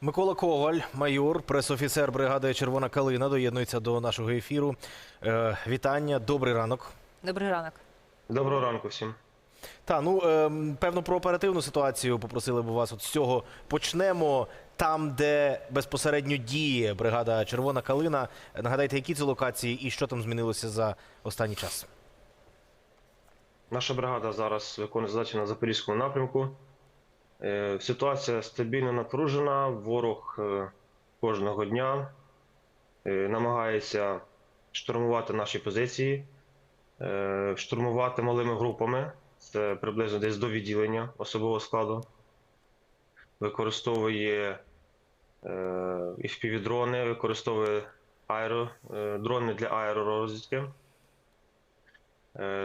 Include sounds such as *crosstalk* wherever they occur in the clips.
Микола Коваль, майор, пресофіцер бригади Червона Калина, доєднується до нашого ефіру. Е, вітання, добрий ранок. Добрий ранок. Доброго ранку всім. Та ну ем, певно про оперативну ситуацію попросили б вас. От з цього почнемо. Там, де безпосередньо діє бригада Червона Калина. Нагадайте, які це локації і що там змінилося за останній час. Наша бригада зараз виконує задачі на Запорізькому напрямку. Е, Ситуація стабільно напружена. Ворог е, кожного дня е, намагається штурмувати наші позиції, штурмувати малими групами. Це приблизно десь до відділення особового складу. Використовує і впівдрони, використовує аеро, дрони для аеророзвідки.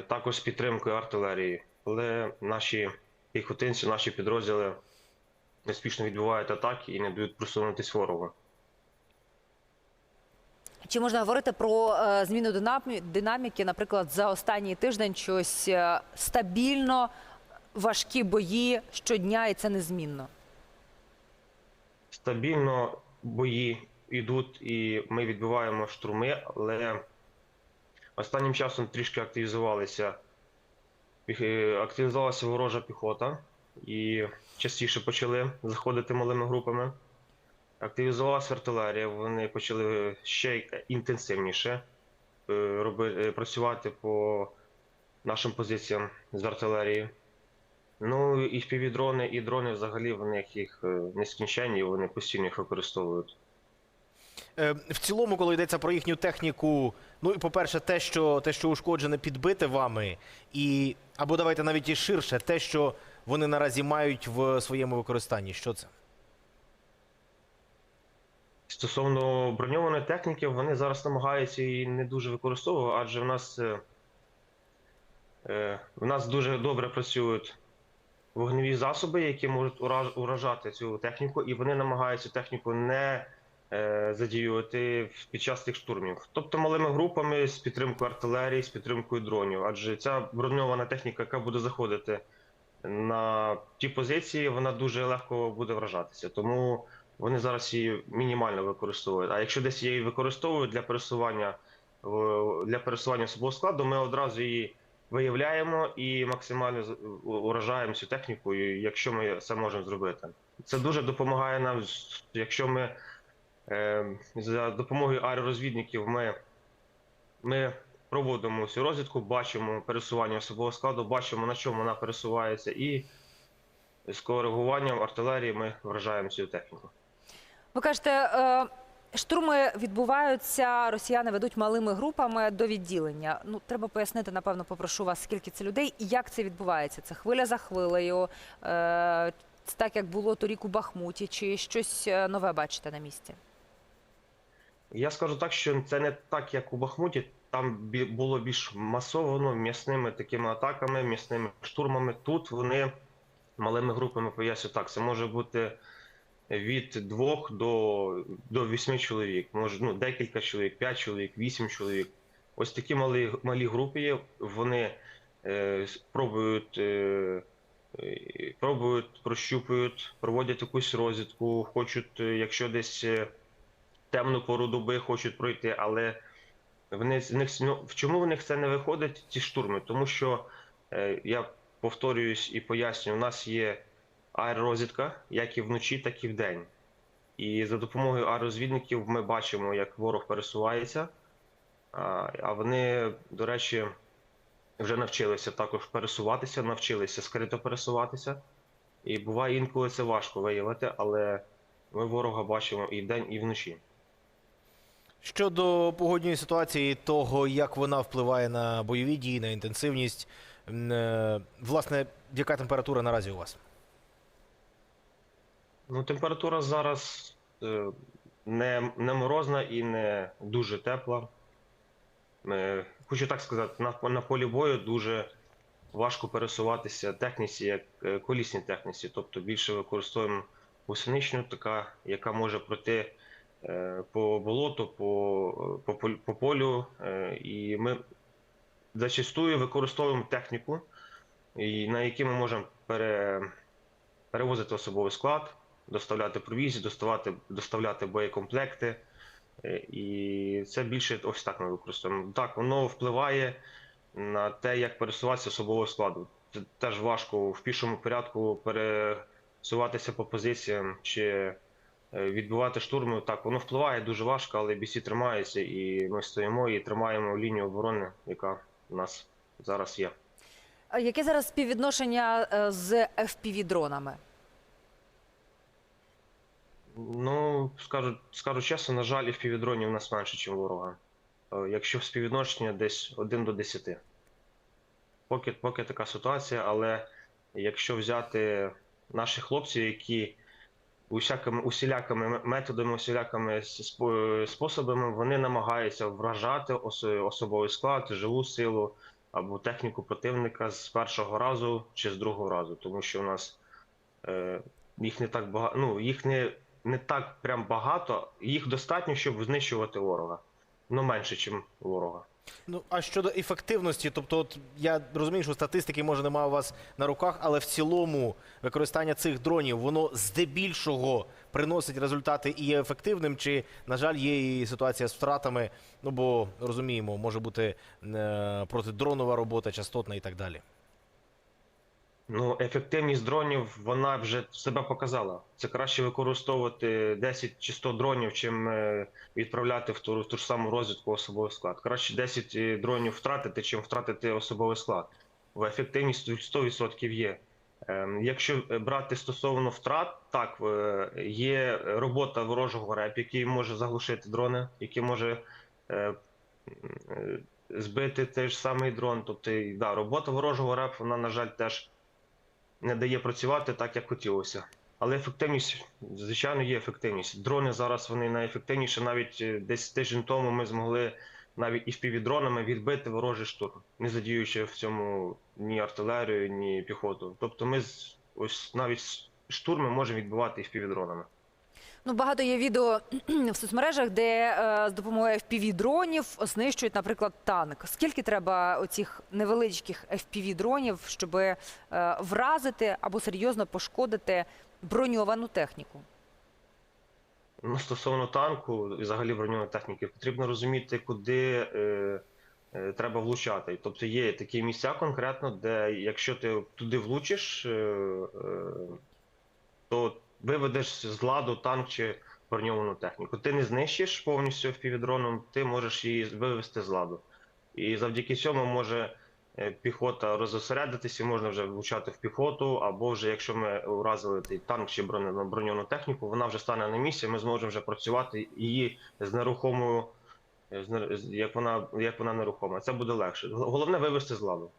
Також підтримкою артилерії. Але наші піхотинці, наші підрозділи успішно відбивають атаки і не дають просунутись ворогу. Чи можна говорити про е, зміну динаміки, наприклад, за останній тиждень щось е, стабільно, важкі бої щодня, і це незмінно? Стабільно бої йдуть, і ми відбиваємо штурми, але останнім часом трішки активізувалися. Е, Активізувалася ворожа піхота і частіше почали заходити малими групами. Активізувалася артилерія, вони почали ще інтенсивніше е, роби- е, працювати по нашим позиціям з артилерії. Ну і впівдрони, і дрони взагалі в них їх нескінченні, вони постійно їх використовують. Е, в цілому, коли йдеться про їхню техніку, ну і по-перше, те, що те, що ушкоджене, підбите вами, і або давайте навіть і ширше, те, що вони наразі мають в своєму використанні. Що це? Стосовно броньованої техніки, вони зараз намагаються її не дуже використовувати, адже в нас, е, е, в нас дуже добре працюють вогневі засоби, які можуть уражати цю техніку, і вони намагаються техніку не задіювати в- під час тих штурмів. Тобто малими групами з підтримкою артилерії, з підтримкою дронів. Адже ця броньована техніка, яка буде заходити на ті позиції, вона дуже легко буде вражатися. Тому вони зараз її мінімально використовують. А якщо десь її використовують для пересування для пересування особового складу, ми одразу її виявляємо і максимально уражаємо цю техніку, якщо ми це можемо зробити. Це дуже допомагає нам, якщо ми е, за допомогою аеророзвідників ми, ми проводимо всю розвідку, бачимо пересування особового складу, бачимо на чому вона пересувається, і з коригуванням артилерії ми вражаємо цю техніку. Ви кажете, е, штурми відбуваються, росіяни ведуть малими групами до відділення. Ну, треба пояснити, напевно, попрошу вас, скільки це людей і як це відбувається. Це хвиля за хвилею, е, так як було торік у Бахмуті, чи щось е, нове бачите на місці? Я скажу так, що це не так, як у Бахмуті. Там було більш масовано м'ясними такими атаками, м'ясними штурмами. Тут вони малими групами поясню так. Це може бути від двох до, до вісьми чоловік. Може, ну, декілька чоловік, п'ять чоловік, вісім чоловік. Ось такі малі, малі групи є. Вони е, пробують, е, е, пробують, прощупують, проводять якусь розвідку, хочуть, е, якщо десь. Темну пору доби хочуть пройти, але в них ну, в чому в них це не виходить, ці штурми? Тому що е, я повторююсь і пояснюю, у нас є аеророзвідка, як і вночі, так і вдень. І за допомогою аеророзвідників ми бачимо, як ворог пересувається. А, вони, до речі, вже навчилися також пересуватися, навчилися скрито пересуватися. І буває інколи це важко виявити, але ми ворога бачимо і вдень, і вночі. Щодо погодної ситуації, того, як вона впливає на бойові дії, на інтенсивність, е, власне, яка температура наразі у вас? Ну, температура зараз е, не, не морозна і не дуже тепла. Е, хочу так сказати, на, на полі бою дуже важко пересуватися техніці, як колісній техніці. Тобто більше використовуємо гусеничну, така, яка може пройти по болоту, по, по, по полю. Е, і ми зачастую використовуємо техніку, на якій ми можемо пере, перевозити особовий склад, доставляти провізію, доставати, доставляти боєкомплекти. Е, І це більше ось так ми використовуємо. Так, воно впливає на те, як пересуватися особового складу. Це теж важко в пішому порядку пересуватися по позиціям чи е, відбивати штурми. Так, воно впливає дуже важко, але бійці тримаються, і ми стоїмо і тримаємо лінію оборони, яка у нас зараз є. Яке зараз співвідношення е, з FPV-дронами? Ну, скажу, скажу чесно, на жаль, FPV-дронів у нас менше, ніж ворога. Е, Якщо співвідношення десь 1 до 10. Поки, поки така ситуація, але якщо взяти наших хлопців, які усякими усілякими методами, усілякими способами, вони намагаються вражати особовий склад, живу силу або техніку противника з першого разу чи з другого разу, тому що у нас е, їх не так багато, ну їх не, не так прям багато, їх достатньо, щоб знищувати ворога. Ну менше, ніж ворога. Ну а щодо ефективності, тобто, от я розумію, що статистики може немає у вас на руках, але в цілому використання цих дронів воно здебільшого приносить результати і є ефективним, чи на жаль є і ситуація з втратами. Ну бо розуміємо, може бути е, протидронова робота, частотна і так далі. Ну, ефективність дронів вона вже себе показала. Це краще використовувати 10 чи 100 дронів, чим е, відправляти в ту, в ту ж саму розвідку особовий склад. Краще 10 дронів втратити, чим втратити особовий склад. Бо ефективність 100% є. Ем, Якщо брати стосовно втрат, так е, є робота ворожого РЕП, який може заглушити дрони, який може е, е, збити той ж самий дрон. Тобто, да, робота ворожого РЕП, вона, на жаль, теж не дає працювати так, як хотілося. Але ефективність, звичайно, є ефективність. Дрони зараз вони найефективніші. Навіть е, десь тиждень тому ми змогли навіть і впівдронами відбити ворожий штурм, не задіючи в цьому ні артилерію, ні піхоту. Тобто, ми ось навіть штурми можемо відбивати і впівдронами. Ну, багато є відео *clears throat* в соцмережах, де е, з допомогою FPV-дронів знищують, наприклад, танк. Скільки треба оцих невеличких FPV-дронів, щоб е, вразити або серйозно пошкодити броньовану техніку? Ну, стосовно танку і взагалі броньованої техніки, потрібно розуміти, куди е, е, треба влучати. Тобто є такі місця конкретно, де якщо ти туди влучиш, е, е, то виведеш з ладу танк чи броньовану техніку. Ти не знищиш повністю впівдроном, ти можеш її вивести з ладу. І завдяки цьому може е, піхота розосередитися, можна вже влучати в піхоту, або вже якщо ми уразили танк чи броньовану техніку, вона вже стане на місці, ми зможемо вже працювати її з нерухомою, е, як вона, як вона нерухома. Це буде легше. Головне вивести з ладу.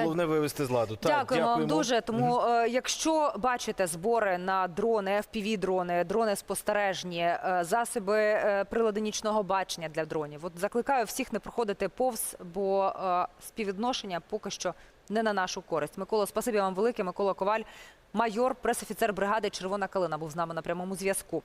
Головне вивести з ладу. Так, Дякуємо вам дуже. Тому, е, якщо бачите збори на дрони, FPV-дрони, дрони спостережні, е, засоби е, прилади нічного бачення для дронів, от закликаю всіх не проходити повз, бо е, співвідношення поки що не на нашу користь. Микола, спасибі вам велике. Микола Коваль, майор, пресофіцер бригади Червона калина, був з нами на прямому зв'язку.